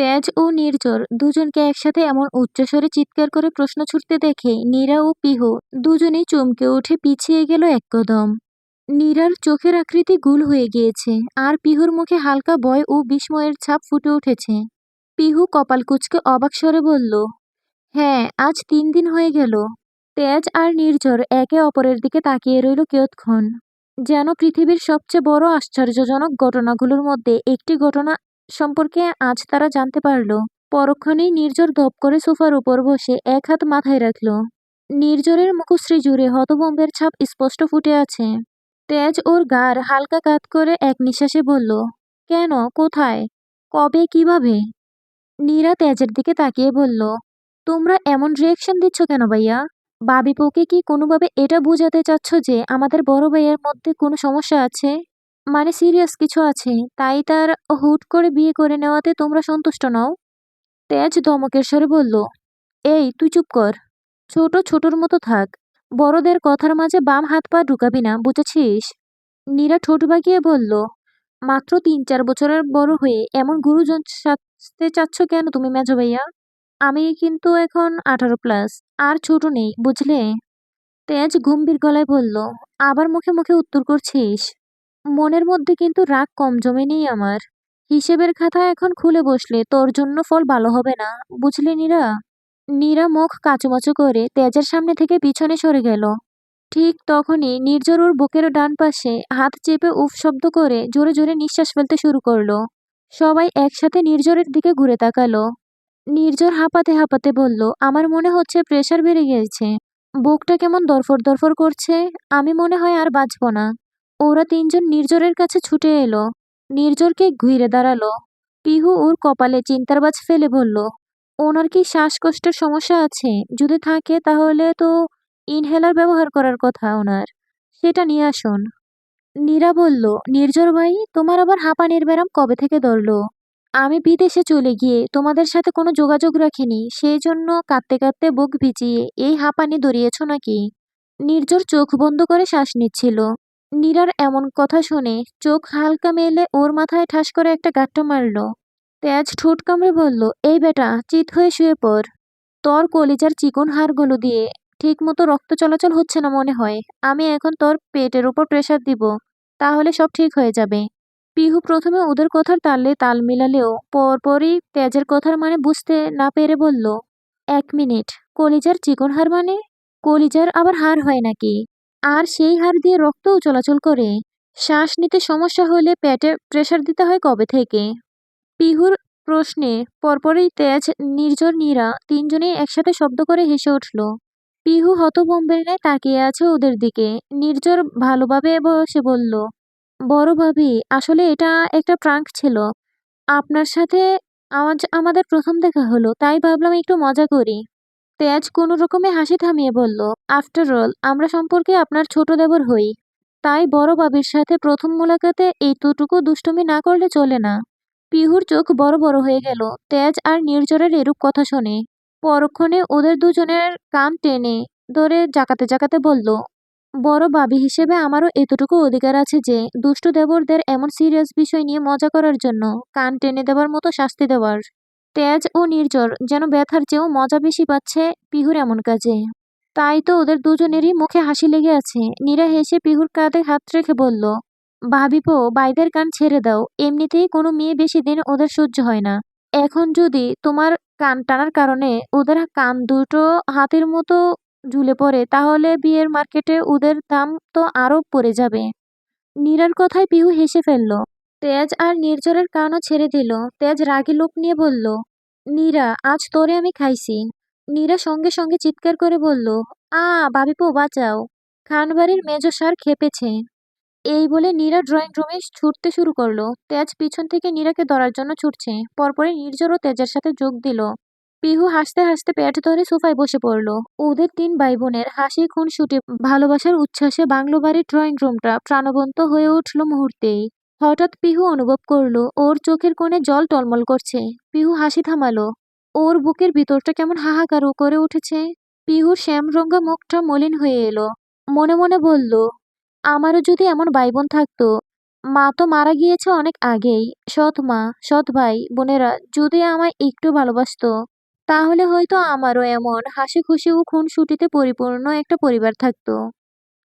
তেজ ও নির্ঝর দুজনকে একসাথে এমন উচ্চস্বরে চিৎকার করে প্রশ্ন ছুটতে দেখে নীরা ও পিহু দুজনেই চমকে উঠে পিছিয়ে গেল এক কদম। নীরার চোখের আকৃতি গুল হয়ে গিয়েছে আর পিহুর মুখে হালকা ভয় ও বিস্ময়ের ছাপ ফুটে উঠেছে। পিহু কপাল কুচকে অবাক স্বরে বলল হ্যাঁ আজ তিন দিন হয়ে গেল। তেজ আর নির্ঝর একে অপরের দিকে তাকিয়ে রইল কিয়ৎক্ষণ যেন পৃথিবীর সবচেয়ে বড় আশ্চর্যজনক ঘটনাগুলোর মধ্যে একটি ঘটনা সম্পর্কে আজ তারা জানতে পারল, পরক্ষণেই নির্জর ধপ করে সোফার উপর বসে এক হাত মাথায় রাখল। নির্ঝরের মুখশ্রী জুড়ে হতভম্বের ছাপ স্পষ্ট ফুটে আছে। তেজ ওর গার হালকা কাত করে এক নিঃশ্বাসে বলল, কেন? কোথায়? কবে? কীভাবে? নীরা তেজের দিকে তাকিয়ে বলল, তোমরা এমন রিয়েকশন দিচ্ছ কেন ভাইয়া? বাবিপোকে কি কোনোভাবে এটা বোঝাতে চাচ্ছ যে আমাদের বড় ভাইয়ের মধ্যে কোনো সমস্যা আছে? মানে সিরিয়াস কিছু আছে, তাই তার হুট করে বিয়ে করে নেওয়াতে তোমরা সন্তুষ্ট নও। তেজ ধমকের স্বরে বলল, এই, তুই চুপ কর। ছোট ছোটর মতো থাক। বড়দের কথার মাঝে বাম হাত পা ঢুকাবি না, বুঝেছিস? নীরা ঠোঁট বাগিয়ে বলল, মাত্র তিন চার বছরের বড় হয়ে এমন গুরুজন সাজতে চাচ্ছ কেন তুমি মেজো ভাইয়া? আমি কিন্তু এখন আঠারো প্লাস আর ছোট নেই, বুঝলে? তেজ গম্ভীর গলায় বলল, আবার মুখে মুখে উত্তর করছিস? মনের মধ্যে কিন্তু রাগ কম জমে নেই আমার। হিসেবের খাতা এখন খুলে বসলে তোর জন্য ফল ভালো হবে না, বুঝলি নীরা? নীরা মুখ কাচুমাচু করে তেজের সামনে থেকে পিছনে সরে গেল। ঠিক তখনই নির্ঝর ওর বুকের ডান পাশে হাত চেপে উফ শব্দ করে জোরে জোরে নিঃশ্বাস ফেলতে শুরু করল। সবাই একসাথে নির্ঝরের দিকে ঘুরে তাকালো। নির্জর হাঁপাতে হাঁপাতে বলল, আমার মনে হচ্ছে প্রেশার বেড়ে গিয়েছে। বুকটা কেমন দরফর দরফর করছে, আমি মনে হয় আর বাঁচব না। ওরা তিনজন নির্ঝরের কাছে ছুটে এলো। নির্জরকে ঘুরে দাঁড়াল। পিহু ওর কপালে চিন্তার বাজ ফেলে বলল, ওনার কি শ্বাসকষ্টের সমস্যা আছে? যদি থাকে তাহলে তো ইনহেলার ব্যবহার করার কথা ওনার। সেটা নিয়ে আসুন। নীরা বলল নির্ঝর ভাই, তোমার আবার হাঁপানির ব্যারাম কবে থেকে ধরলো? আমি বিদেশে চলে গিয়ে তোমাদের সাথে কোনো যোগাযোগ রাখিনি সেই জন্য কাঁদতে কাঁদতে বুক ভিজিয়ে এই হাঁপানি ধরিয়েছ নাকি? নির্ঝর চোখ বন্ধ করে শ্বাস নিচ্ছিল। নীরার এমন কথা শুনে চোখ হালকা মেলে ওর মাথায় ঠাস করে একটা গাঁটটা মারল। তেজ ঠোঁট কামড়ে বলল, এই বেটা, চিত হয়ে শুয়ে পড়। তোর কলিজার চিকন হাড়গুলো দিয়ে ঠিক মতো রক্ত চলাচল হচ্ছে না মনে হয়। আমি এখন তোর পেটের উপর প্রেসার দিব। তাহলে সব ঠিক হয়ে যাবে। পিহু প্রথমে ওদের কথার তালে তাল মিলালেও পরপরই তেজের কথার মানে বুঝতে না পেরে বলল, এক মিনিট, কলিজার চিকন হাড় মানে? কলিজার আবার হাড় হয় নাকি? আর সেই হার দিয়ে রক্তও চলাচল করে। শ্বাস নিতে সমস্যা হলে পেটে প্রেসার দিতে হয় কবে থেকে? পিহুর প্রশ্নে পরপরই তেজ, নির্ঝর নীরা তিনজনেই একসাথে শব্দ করে হেসে উঠল। পিহু হতভম্বের তাকিয়ে আছে ওদের দিকে। নির্ঝর ভালোভাবে বসে বলল, বড় ভাবি, আসলে এটা একটা প্রাঙ্ক ছিল। আপনার সাথে আমাদের প্রথম দেখা হলো, তাই ভাবলাম একটু মজা করি। তেজ কোনো রকমে হাসি থামিয়ে বলল আফটার অল আমরা সম্পর্কে আপনার ছোট দেবর হই। তাই বড় বাবির সাথে প্রথম মোলাকাতে এইটুকু দুষ্টুমি না করলে চলে না। পিহুর চোখ বড় বড় হয়ে গেল। তেজ আর নির্জরের এরূপ কথা শুনে। পরক্ষণে ওদের দুজনের কান টেনে ধরে জাকাতে জাকাতে বলল, বড় বাবি হিসেবে আমারও এতটুকু অধিকার আছে যে, দুষ্টু দেবরদের এমন সিরিয়াস বিষয় নিয়ে মজা করার জন্য কান টেনে দেওয়ার মতো শাস্তি দেওয়ার। তেজ ও নির্জর, যেন ব্যথার চেয়েও মজা বেশি পাচ্ছে পিহুর এমন কাজে। তাই তো ওদের দুজনেরই মুখে হাসি লেগে আছে। নীরা হেসে পিহুর কাঁধে হাত রেখে বলল, ভাবিপো, বাইদের কান ছেড়ে দাও। এমনিতেই কোনো মেয়ে বেশি দিন ওদের সহ্য হয় না। এখন যদি তোমার কান টানার কারণে ওদের কান দুটো হাতের মতো ঝুলে পড়ে, তাহলে বিয়ের মার্কেটে ওদের দাম তো আরও পড়ে যাবে। নীরার কথায় পিহু হেসে ফেলল তেজ আর নির্জরের কানও ছেড়ে দিল। তেজ রাগী লোক নিয়ে বলল, নীরা, আজ তোরে আমি খাইছি। নীরা সঙ্গে সঙ্গে চিৎকার করে বলল, আ, বাবিপো, বাঁচাও। খানবাড়ির মেজো সার খেপেছে। এই বলে নীরা ড্রয়িং রুমে ছুটতে শুরু করল। তেজ পিছন থেকে নীরাকে ধরার জন্য ছুটছে। পরপরই নির্জরও তেজের সাথে যোগ দিল। পিহু হাসতে হাসতে পেট ধরে সোফায় বসে পড়ল। ওদের তিন ভাই বোনের হাসি খুন শুটে ভালোবাসার উচ্ছ্বাসে বাংলো বাড়ির ড্রয়িং রুমটা প্রাণবন্ত হয়ে উঠল মুহূর্তেই। হঠাৎ পিহু অনুভব করল ওর চোখের কোণে জল টলমল করছে পিহু হাসি থামালো ওর বুকের ভিতরটা কেমন হাহাকার করে উঠেছে পিহুর শ্যামরঙ্গা মুখটা মলিন হয়ে এলো মনে মনে বলল আমারও যদি এমন ভাই বোন থাকতো মা তো মারা গিয়েছে অনেক আগেই। সৎ মা, সৎ ভাই, বোনেরা যদি আমায় একটু ভালোবাসতো, তাহলে হয়তো আমারও এমন হাসি-খুশি ও খুনসুটিতে পরিপূর্ণ একটা পরিবার থাকতো।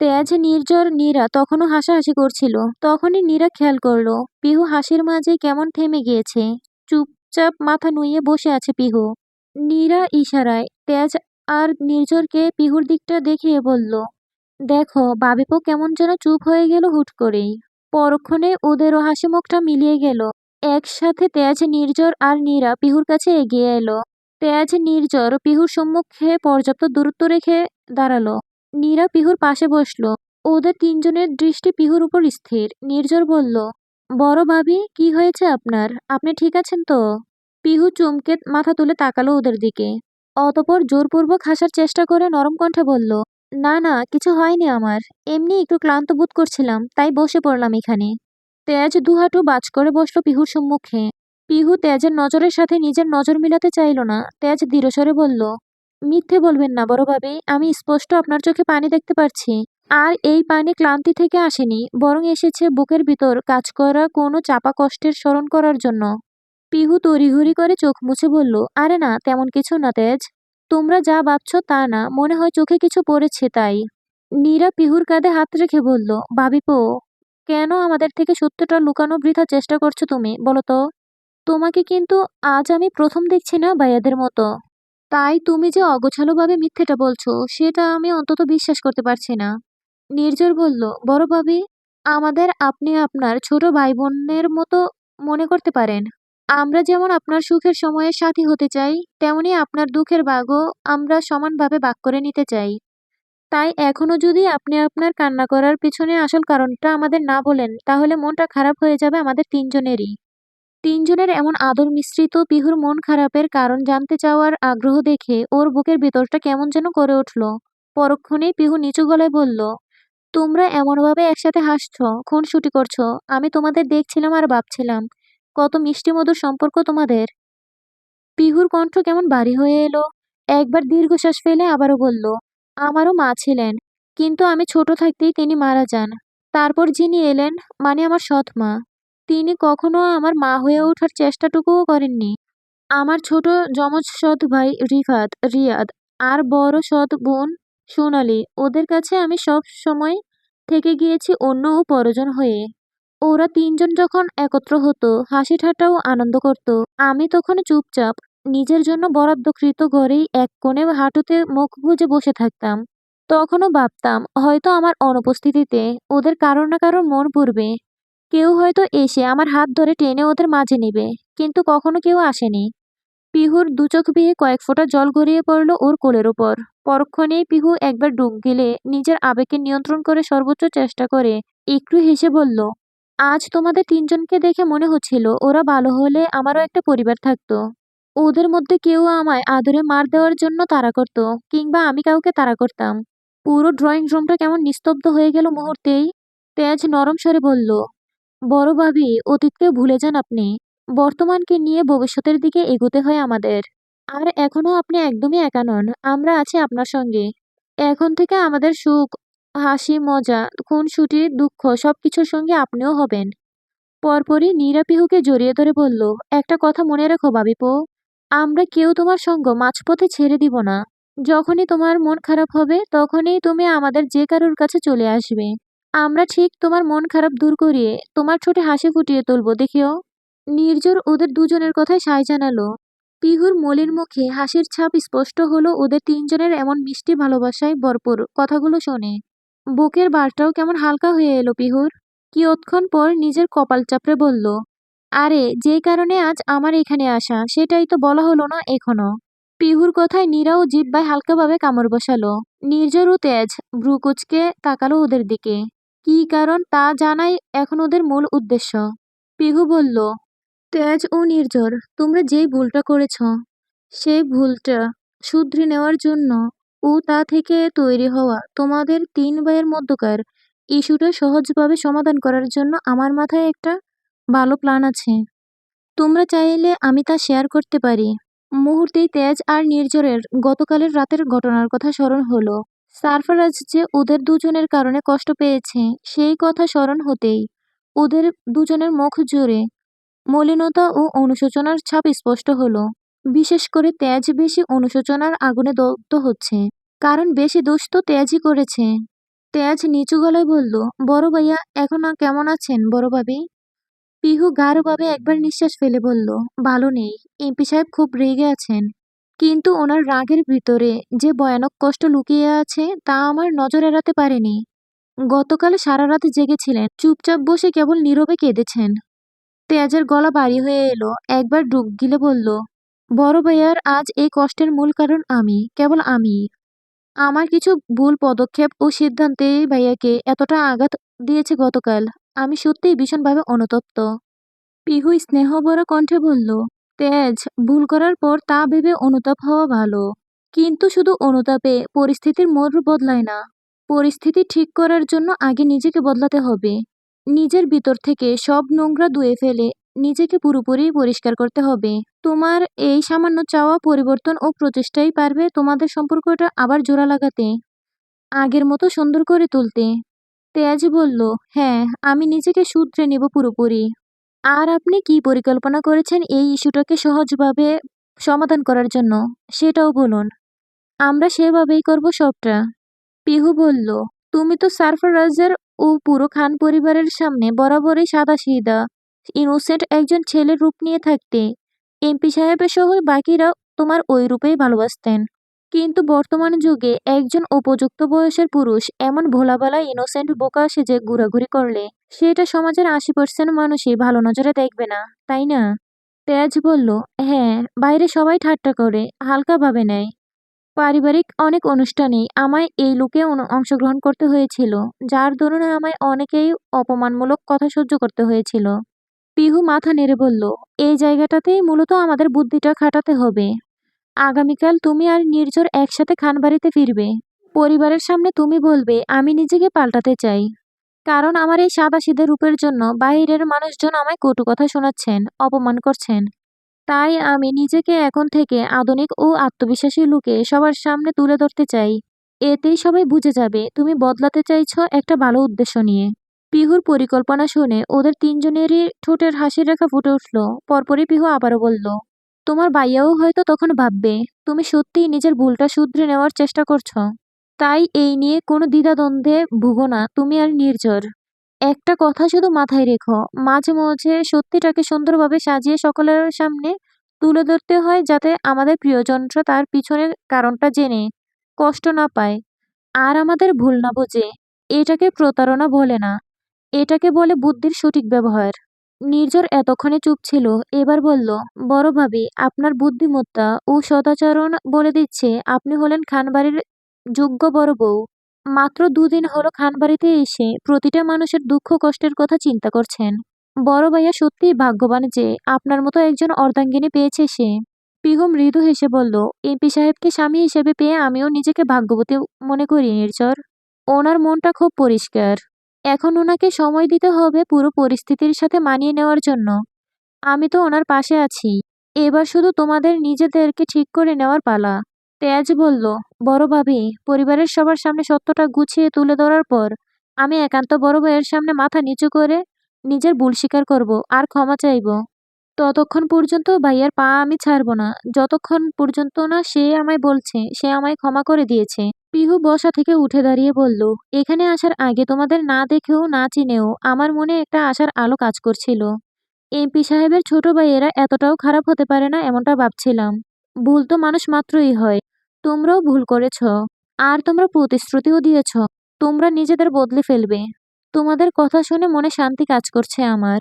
তেজ, নির্ঝর, নীরা তখনও হাসাহাসি করছিল। তখনই নীরা খেয়াল করল, পিহু হাসির মাঝে কেমন থেমে গিয়েছে। চুপচাপ মাথা নুইয়ে বসে আছে পিহু। নীরা ইশারায় তেজ আর নির্ঝরকে পিহুর দিকটা দেখিয়ে বলল, দেখো বাবিপো কেমন যেন চুপ হয়ে গেল হুট করেই। পরক্ষণে ওদেরও হাসি মুখটা মিলিয়ে গেল। একসাথে তেজ, নির্ঝর আর নীরা পিহুর কাছে এগিয়ে এলো। তেজ, নির্ঝর পিহুর সম্মুখে পর্যাপ্ত দূরত্ব রেখে দাঁড়াল। নীরা পিহুর পাশে বসল। ওদের তিনজনের দৃষ্টি পিহুর উপর স্থির। নির্ঝর বলল, বড় ভাবি কি হয়েছে আপনার? আপনি ঠিক আছেন তো? পিহু চমকে মাথা তুলে তাকালো ওদের দিকে। অতপর জোরপূর্বক হাসার চেষ্টা করে নরম কণ্ঠে বলল, না না কিছু হয়নি আমার। এমনি একটু ক্লান্ত বোধ করছিলাম, তাই বসে পড়লাম এখানে। তেজ দুহাঁটু বাজ করে বসল পিহুর সম্মুখে। পিহু তেজের নজরের সাথে নিজের নজর মিলাতে চাইল না। তেজ দৃঢ়স্বরে বলল, মিথ্যে বলবেন না বড় ভাবি, আমি স্পষ্ট আপনার চোখে পানি দেখতে পারছি। আর এই পানি ক্লান্তি থেকে আসেনি, বরং এসেছে বুকের ভিতর কাজ করা কোনো চাপা কষ্টের স্মরণ করার জন্য। পিহু তড়িঘড়ি করে চোখ মুছে বলল, আরে না তেমন কিছু না তেজ। তোমরা যা ভাবছ তা না, মনে হয় চোখে কিছু পড়েছে তাই। নীরা পিহুর কাঁধে হাত রেখে বলল, ভাবিপো, কেন আমাদের থেকে সত্যটা লুকানো বৃথা চেষ্টা করছ তুমি, বলো? তোমাকে কিন্তু আজ আমি প্রথম দেখছি না ভাইয়াদের মতো। তাই তুমি যে অগোছালোভাবে মিথ্যেটা বলছো, সেটা আমি অন্তত বিশ্বাস করতে পারছি না। নির্ঝর বলল, বড় ভাবি, আমাদের আপনি আপনার ছোট ভাই বোনের মতো মনে করতে পারেন। আমরা যেমন আপনার সুখের সময়ে সাথী হতে চাই, তেমনি আপনার দুঃখের ভাগও আমরা সমানভাবে ভাগ করে নিতে চাই। তাই এখনও যদি আপনি আপনার কান্না করার পিছনে আসল কারণটা আমাদের না বলেন, তাহলে মনটা খারাপ হয়ে যাবে আমাদের তিনজনেরই। তিনজনের এমন আদর মিশ্রিত পিহুর মন খারাপের কারণ জানতে চাওয়ার আগ্রহ দেখে ওর বুকের ভিতরটা কেমন যেন করে উঠল। পরক্ষণেই পিহু নিচু গলায় বলল, তোমরা এমনভাবে একসাথে হাসছ, খুনসুটি করছ, আমি তোমাদের দেখছিলাম আর ভাবছিলাম, কত মিষ্টি মধুর সম্পর্ক তোমাদের। পিহুর কণ্ঠ কেমন বাড়ি হয়ে এলো। একবার দীর্ঘশ্বাস ফেলে আবারও বলল, আমারও মা ছিলেন, কিন্তু আমি ছোট থাকতেই তিনি মারা যান। তারপর যিনি এলেন, মানে আমার সৎ মা, তিনি কখনো আমার মা হয়ে ওঠার চেষ্টাটুকুও করেননি। আমার ছোট যমজ সৎ ভাই রিফাত, রিয়াদ আর বড় সৎ বোন সোনালি, ওদের কাছে আমি সব সময় থেকে গিয়েছি অন্য ও পরজন হয়ে। ওরা তিনজন যখন একত্র হতো, হাসি ঠাট্টাও আনন্দ করত, আমি তখন চুপচাপ নিজের জন্য বরাদ্দকৃত ঘরেই এক কোণে হাঁটুতে মুখ গুজে বসে থাকতাম। তখনও ভাবতাম, হয়তো আমার অনুপস্থিতিতে ওদের কারোর না কারোর মন পুড়বে। কেউ হয়তো এসে আমার হাত ধরে টেনে ওদের মাঝে নেবে, কিন্তু কখনো কেউ আসেনি। পিহুর দুচোখ বেয়ে কয়েক ফোঁটা জল গড়িয়ে পড়ল ওর কোলের ওপর। পরক্ষণেই পিহু একবার ডুব গেলে নিজের আবেগকে নিয়ন্ত্রণ করে সর্বোচ্চ চেষ্টা করে একটু হেসে বলল, আজ তোমাদের তিনজনকে দেখে মনে হচ্ছিল ওরা ভালো হলে আমারও একটা পরিবার থাকতো। ওদের মধ্যে কেউ আমায় আদরে মার দেওয়ার জন্য তাড়া করত, কিংবা আমি কাউকে তাড়া করতাম। পুরো ড্রয়িং রুমটা কেমন নিস্তব্ধ হয়ে গেল মুহূর্তেই। তেজ নরম স্বরে বলল, বড় ভাবি, অতীতকে ভুলে যান আপনি। বর্তমানকে নিয়ে ভবিষ্যতের দিকে এগোতে হয় আমাদের। আর এখনও আপনি একদমই একা নন, আমরা আছি আপনার সঙ্গে। এখন থেকে আমাদের সুখ, হাসি, মজা, খুনসুটি, দুঃখ সবকিছুর সঙ্গে আপনিও হবেন। পরপরই নীরা পিহুকে জড়িয়ে ধরে বলল, একটা কথা মনে রেখো ভাবিপো, আমরা কেউ তোমার সঙ্গ মাঝপথে ছেড়ে দিব না। যখনই তোমার মন খারাপ হবে, তখনই তুমি আমাদের যে কারোর কাছে চলে আসবে। আমরা ঠিক তোমার মন খারাপ দূর করিয়ে তোমার ছোটে হাসি ফুটিয়ে তুলব দেখিও। নির্জর ওদের দুজনের কথায় সায় জানালো। পিহুর মলির মুখে হাসির ছাপ স্পষ্ট হলো ওদের তিনজনের এমন মিষ্টি ভালোবাসায় ভরপুর কথাগুলো শোনে বুকের ভারটাও কেমন হালকা হয়ে এলো পিহুর। কিয়ৎক্ষণ পর নিজের কপাল চাপড়ে বলল, আরে যে কারণে আজ আমার এখানে আসা, সেটাই তো বলা হলো না এখনও। পিহুর কথায় নীরা ও জিহ্বায় হালকাভাবে কামড় বসালো। নির্জর ও তেজ ভ্রু কুঁচকে তাকালো ওদের দিকে। কী কারণ তা জানাই এখন ওদের মূল উদ্দেশ্য। পিহু বলল, তেজ ও নির্ঝর, তোমরা যেই ভুলটা করেছ, সেই ভুলটা শুধরে নেওয়ার জন্য ও তা থেকে তৈরি হওয়া তোমাদের তিন ভাইয়ের মধ্যকার ইস্যুটা সহজভাবে সমাধান করার জন্য আমার মাথায় একটা ভালো প্ল্যান আছে। তোমরা চাইলে আমি তা শেয়ার করতে পারি। মুহূর্তেই তেজ আর নির্ঝরের গতকালের রাতের ঘটনার কথা স্মরণ হলো। সারফারাজ যে ওদের দুজনের কারণে কষ্ট পেয়েছে, সেই কথা স্মরণ হতেই ওদের দুজনের মুখ জুড়ে মলিনতা ও অনুশোচনার ছাপ স্পষ্ট হলো। বিশেষ করে তেজ বেশি অনুশোচনার আগুনে দগ্ধ হচ্ছে। কারণ বেশি দোষ তো তেজই করেছে। তেজ নিচু গলায় বলল বড় ভাইয়া এখন কেমন আছেন বড় ভাবি? পিহু গাঢ়ভাবে একবার নিঃশ্বাস ফেলে বলল ভালো নেই। এমপি সাহেব খুব রেগে আছেন। কিন্তু ওনার রাগের ভিতরে যে ভয়ানক কষ্ট লুকিয়ে আছে তা আমার নজর এড়াতে পারেনি। গতকাল সারা রাত জেগেছিলেন, চুপচাপ বসে কেবল নীরবে কেঁদেছেন। তেজের গলা বাড়ি হয়ে এলো, একবার ডুব গিলে বলল, বড় ভাইয়ার আজ এই কষ্টের মূল কারণ আমি, কেবল আমি। আমার কিছু ভুল পদক্ষেপ ও সিদ্ধান্তে ভাইয়াকে এতটা আঘাত দিয়েছে গতকাল। আমি সত্যিই ভীষণভাবে অনুতপ্ত। পিহু স্নেহভরা কণ্ঠে বলল তেজ, ভুল করার পর তা ভেবে অনুতাপ হওয়া ভালো। কিন্তু শুধু অনুতাপে পরিস্থিতির মোড় বদলায় না। পরিস্থিতি ঠিক করার জন্য আগে নিজেকে বদলাতে হবে। নিজের ভিতর থেকে সব নোংরা ধুয়ে ফেলে নিজেকে পুরোপুরি পরিষ্কার করতে হবে। তোমার এই সামান্য চাওয়া পরিবর্তন ও প্রচেষ্টাই পারবে তোমাদের সম্পর্কটা আবার জোড়া লাগাতে। আগের মতো সুন্দর করে তুলতে। তেজ বলল হ্যাঁ আমি নিজেকে শুধরে নেব পুরোপুরি। আর আপনি কি পরিকল্পনা করেছেন এই ইস্যুটাকে সহজভাবে সমাধান করার জন্য? সেটাও বলুন। আমরা সেভাবেই করব সবটা। পিহু বলল, তুমি তো সারফরাজের ও পুরো খান পরিবারের সামনে বরাবরই সাদা সিদা ইনোসেন্ট একজন ছেলের রূপ নিয়ে থাকতে। এমপি সাহেবের সহ বাকিরা তোমার ওই রূপেই ভালোবাসতেন। কিন্তু বর্তমান যুগে একজন উপযুক্ত বয়সের পুরুষ এমন ভোলাবালা ইনোসেন্ট বোকা সেজে ঘোরাঘুরি করলে সেটা সমাজের আশি পার্সেন্ট মানুষই ভালো নজরে দেখবে না, তাই না? তেজ বলল হ্যাঁ বাইরে সবাই ঠাট্টা করে, হালকাভাবে নেয়। পারিবারিক অনেক অনুষ্ঠানে আমায় এই লুকে অংশগ্রহণ করতে হয়েছিল, যার দরুন আমায় অনেকেই অপমানমূলক কথা সহ্য করতে হয়েছিল। পিহু মাথা নেড়ে বলল, এই জায়গাটাতেই মূলত আমাদের বুদ্ধিটা খাটাতে হবে। আগামীকাল তুমি আর নির্ঝর একসাথে খানবাড়িতে ফিরবে। পরিবারের সামনে তুমি বলবে, আমি নিজেকে পাল্টাতে চাই কারণ আমার এই সাদাসিধে রূপের জন্য বাইরের মানুষজন আমায় কটু কথা শোনাচ্ছেন, অপমান করছেন। তাই আমি নিজেকে এখন থেকে আধুনিক ও আত্মবিশ্বাসী লুকে সবার সামনে তুলে ধরতে চাই। এতেই সবাই বুঝে যাবে তুমি বদলাতে চাইছো একটা ভালো উদ্দেশ্য নিয়ে। পিহুর পরিকল্পনা শুনে ওদের তিনজনেরই ঠোঁটের হাসির রেখা ফুটে উঠল। পরপরই পিহু আবারও বলল, তোমার বাইয়াও হয়তো তখন ভাববে, তুমি সত্যিই নিজের ভুলটা শুধরে নেওয়ার চেষ্টা করছ। তাই এই নিয়ে কোনো দ্বিধাদ্বন্দ্বে ভুগো না, তুমি আর নির্ঝর। একটা কথা শুধু মাথায় রেখো, মাঝে মাঝে সত্যিটাকে সুন্দরভাবে সাজিয়ে সকলের সামনে তুলে ধরতে হয় যাতে আমাদের প্রিয়জনরা তার পিছনের কারণটা জেনে, কষ্ট না পায়। আর আমাদের ভুল না বোঝে, এটাকে প্রতারণা বলে না। এটাকে বলে বুদ্ধির সঠিক ব্যবহার। নির্জর এতক্ষণে চুপ ছিল, এবার বলল, বড় ভাবি, আপনার বুদ্ধিমত্তা ও সদাচরণ বলে দিচ্ছে, আপনি হলেন খানবাড়ির যোগ্য বড় বউ। মাত্র দুদিন হলো খানবাড়িতে এসে প্রতিটা মানুষের দুঃখ কষ্টের কথা চিন্তা করছেন। বড় ভাইয়া সত্যিই ভাগ্যবান যে আপনার মতো একজন অর্ধাঙ্গিনী পেয়েছে সে। পিহু মৃদু হেসে বলল, এমপি সাহেবকে স্বামী হিসেবে পেয়ে আমিও নিজেকে ভাগ্যবতী মনে করি, নির্ঝর। ওনার মনটা খুব পরিষ্কার। এখন ওনাকে সময় দিতে হবে পুরো পরিস্থিতির সাথে মানিয়ে নেওয়ার জন্য। আমি তো ওনার পাশে আছি। এবার শুধু তোমাদের নিজেদেরকে ঠিক করে নেওয়ার পালা। তেজ বলল, বড় ভাবি, পরিবারের সবার সামনে সত্যটা গুছিয়ে তুলে ধরার পর আমি একান্ত বড় ভাইয়ের সামনে মাথা নিচু করে নিজের ভুল স্বীকার করব, আর ক্ষমা চাইব। ততক্ষণ পর্যন্ত ভাইয়ার পা আমি ছাড়ব না। যতক্ষণ পর্যন্ত না সে আমায় বলছে, সে আমায় ক্ষমা করে দিয়েছে। পিহু বসা থেকে উঠে দাঁড়িয়ে বলল, এখানে আসার আগে তোমাদের না দেখেও না চিনেও আমার মনে একটা আশার আলো কাজ করছিল। এমপি সাহেবের ছোট ভাইয়েরা এতটাও খারাপ হতে পারে না এমনটা ভাবছিলাম। ভুল তো মানুষ মাত্রই হয়। তোমরাও ভুল করেছ। আর তোমরা প্রতিশ্রুতিও দিয়েছ। তোমরা নিজেদের বদলে ফেলবে। তোমাদের কথা শুনে মনে শান্তি কাজ করছে আমার।